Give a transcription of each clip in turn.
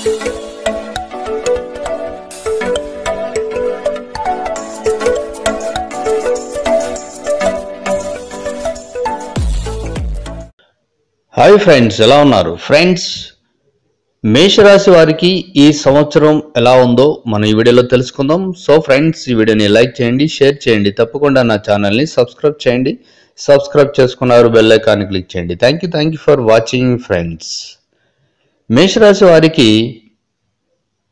Hi friends ఎలా ఉన్నారు? Friends మేషరాశి వారికి ఈ సంవత్సరం ఎలా ఉందో మనం ఈ వీడియోలో తెలుసుకుందాం. సో ఫ్రెండ్స్ ఈ వీడియోని లైక్ చేయండి షేర్ చేయండి తప్పకుండా నా ఛానల్ని సబ్స్క్రైబ్ చేయండి. సబ్స్క్రైబ్ చేసుకున్నారు బెల్ ఐకాన్ క్లిక్ చేయండి. Thank you thank you for watching friends. మేషరాశి వారికి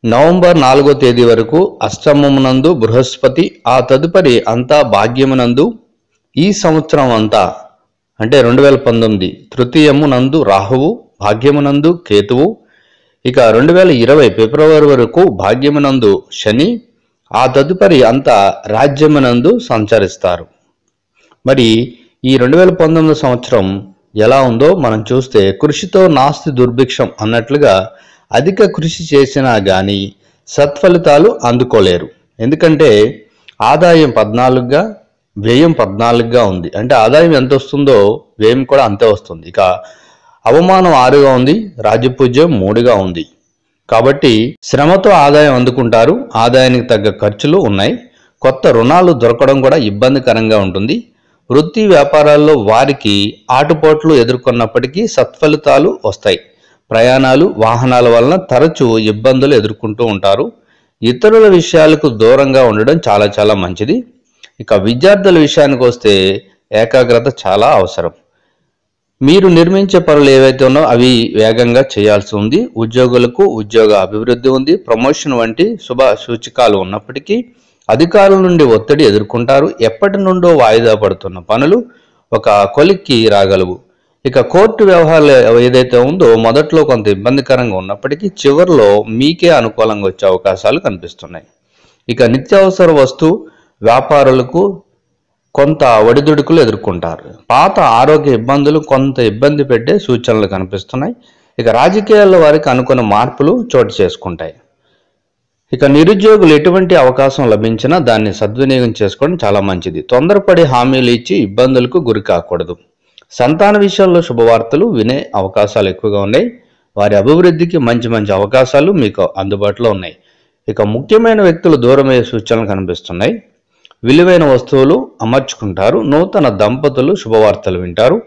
నవంబర్ నాలుగో తేదీ వరకు అష్టమమునందు బృహస్పతి ఆ తదుపరి అంతా భాగ్యమునందు ఈ సంవత్సరం అంతా అంటే రెండు వేల పంతొమ్మిది తృతీయమునందు రాహువు భాగ్యమునందు కేతువు ఇక రెండు వేల ఇరవై ఫిబ్రవరి వరకు భాగ్యమునందు శని ఆ తదుపరి అంతా రాజ్యమునందు సంచరిస్తారు. మరి ఈ రెండు వేల పంతొమ్మిది సంవత్సరం ఎలా ఉందో మనం చూస్తే కృషితో నాస్తి దుర్భిక్షం అన్నట్లుగా అధిక కృషి చేసినా కానీ సత్ఫలితాలు అందుకోలేరు. ఎందుకంటే ఆదాయం పద్నాలుగుగా వ్యయం పద్నాలుగుగా ఉంది. అంటే ఆదాయం ఎంత వస్తుందో వ్యయం కూడా అంతే వస్తుంది. ఇక అవమానం ఆరుగా ఉంది రాజపూజ్యం మూడుగా ఉంది. కాబట్టి శ్రమతో ఆదాయం అందుకుంటారు ఆదాయానికి తగ్గ ఖర్చులు ఉన్నాయి. కొత్త రుణాలు దొరకడం కూడా ఇబ్బందికరంగా ఉంటుంది. వృత్తి వ్యాపారాల్లో వారికి ఆటుపోట్లు ఎదుర్కొన్నప్పటికీ సత్ఫలితాలు వస్తాయి. ప్రయాణాలు వాహనాల వలన తరచూ ఇబ్బందులు ఎదుర్కొంటూ ఉంటారు. ఇతరుల విషయాలకు దూరంగా ఉండడం చాలా చాలా మంచిది. ఇక విద్యార్థుల విషయానికి వస్తే ఏకాగ్రత చాలా అవసరం. మీరు నిర్మించే పనులు ఏవైతే ఉన్నో అవి వేగంగా చేయాల్సి ఉంది. ఉద్యోగులకు ఉద్యోగ అభివృద్ధి ఉంది. ప్రమోషన్ వంటి శుభ సూచికాలు ఉన్నప్పటికీ అధికారుల నుండి ఒత్తిడి ఎదుర్కొంటారు. ఎప్పటి నుండో వాయిదా పడుతున్న పనులు ఒక కొలిక్కి రాగలవు. ఇక కోర్టు వ్యవహారాలు ఏదైతే ఉందో మొదట్లో కొంత ఇబ్బందికరంగా ఉన్నప్పటికీ చివరిలో మీకే అనుకూలంగా వచ్చే అవకాశాలు కనిపిస్తున్నాయి. ఇక నిత్యావసర వస్తువు వ్యాపారులకు కొంత ఒడిదుడుకులు ఎదుర్కొంటారు. పాత ఆరోగ్య ఇబ్బందులు కొంత ఇబ్బంది పెట్టే సూచనలు కనిపిస్తున్నాయి. ఇక రాజకీయాల్లో వారికి అనుకున్న మార్పులు చోటు చేసుకుంటాయి. ఇక నిరుద్యోగులు ఎటువంటి అవకాశం లభించినా దాన్ని సద్వినియోగం చేసుకోవడం చాలా మంచిది. తొందరపడి హామీలు ఇచ్చి ఇబ్బందులకు గురి కాకూడదు. సంతాన విషయాల్లో శుభవార్తలు వినే అవకాశాలు ఎక్కువగా ఉన్నాయి. వారి అభివృద్ధికి మంచి మంచి అవకాశాలు మీకు అందుబాటులో ఉన్నాయి. ఇక ముఖ్యమైన వ్యక్తులు దూరమయ్యే సూచనలు కనిపిస్తున్నాయి. విలువైన వస్తువులు అమర్చుకుంటారు. నూతన దంపతులు శుభవార్తలు వింటారు.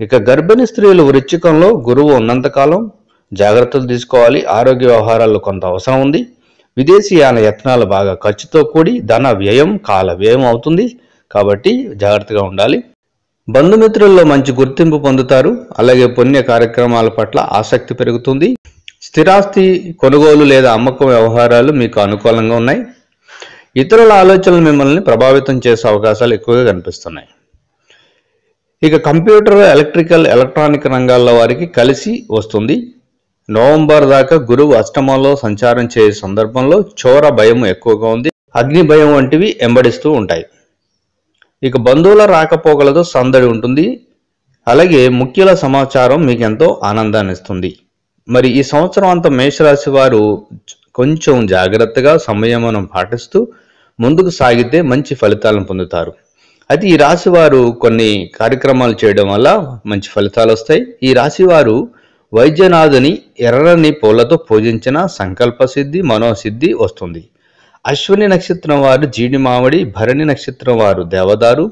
ఇక గర్భిణీ స్త్రీలు వృచ్చికంలో గురువు ఉన్నంతకాలం జాగ్రత్తలు తీసుకోవాలి. ఆరోగ్య వ్యవహారాల్లో కొంత అవసరం ఉంది. విదేశీయాన యత్నాలు బాగా ఖర్చుతో కూడి ధన వ్యయం కాల వ్యయం అవుతుంది. కాబట్టి జాగ్రత్తగా ఉండాలి. బంధుమిత్రుల్లో మంచి గుర్తింపు పొందుతారు. అలాగే పుణ్య కార్యక్రమాల పట్ల ఆసక్తి పెరుగుతుంది. స్థిరాస్తి కొనుగోలు లేదా అమ్మకం వ్యవహారాలు మీకు అనుకూలంగా ఉన్నాయి. ఇతరుల ఆలోచనలు మిమ్మల్ని ప్రభావితం చేసే అవకాశాలు ఎక్కువగా కనిపిస్తున్నాయి. ఇక కంప్యూటర్ ఎలక్ట్రికల్ ఎలక్ట్రానిక్ రంగాల్లో వారికి కలిసి వస్తుంది. నవంబర్ దాకా గురువు అష్టమంలో సంచారం చేసే సందర్భంలో చోర భయం ఎక్కువగా ఉంది. అగ్ని భయం వంటివి ఎంబడిస్తూ ఉంటాయి. ఇక బంధువుల రాకపోకలతో సందడి ఉంటుంది. అలాగే ముఖ్యుల సమాచారం మీకు ఎంతో ఆనందాన్ని ఇస్తుంది మరి ఈ సంవత్సరం అంతా మేషరాశి వారు కొంచెం జాగ్రత్తగా సంయమనం పాటిస్తూ ముందుకు సాగితే మంచి ఫలితాలను పొందుతారు. అయితే ఈ రాశి వారు కొన్ని కార్యక్రమాలు చేయడం వల్ల మంచి ఫలితాలు వస్తాయి. ఈ రాశి వారు వైద్యనాథుని ఎర్రని పూలతో పూజించిన సంకల్ప సిద్ధి మనోసిద్ధి వస్తుంది. అశ్విని నక్షత్రం వారు జీడి మామిడి భరణి నక్షత్రం వారు దేవదారు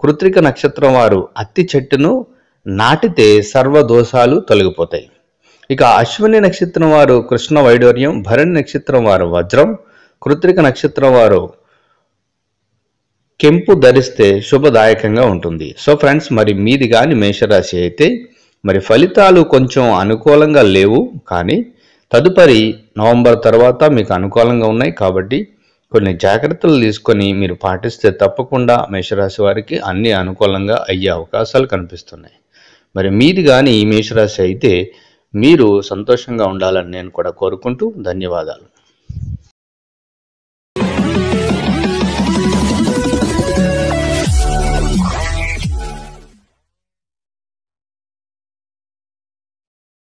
కృత్రిక నక్షత్రం వారు అత్తి చెట్టును నాటితే సర్వ దోషాలు తొలగిపోతాయి. ఇక అశ్విని నక్షత్రం వారు కృష్ణ వైడూర్యం భరణి నక్షత్రం వారు వజ్రం కృత్రిక నక్షత్రం వారు కెంపు ధరిస్తే శుభదాయకంగా ఉంటుంది. సో ఫ్రెండ్స్ మరి మీది కానీ మేషరాశి అయితే మరి ఫలితాలు కొంచెం అనుకూలంగా లేవు కానీ తదుపరి నవంబర్ తర్వాత మీకు అనుకూలంగా ఉన్నాయి కాబట్టి కొన్ని జాగ్రత్తలు తీసుకొని మీరు పాటిస్తే తప్పకుండా మేషరాశి వారికి అన్ని అనుకూలంగా అయ్యే అవకాశాలు కనిపిస్తున్నాయి. మరి మీది కానీ ఈ మేషరాశి అయితే మీరు సంతోషంగా ఉండాలని నేను కూడా కోరుకుంటూ ధన్యవాదాలు.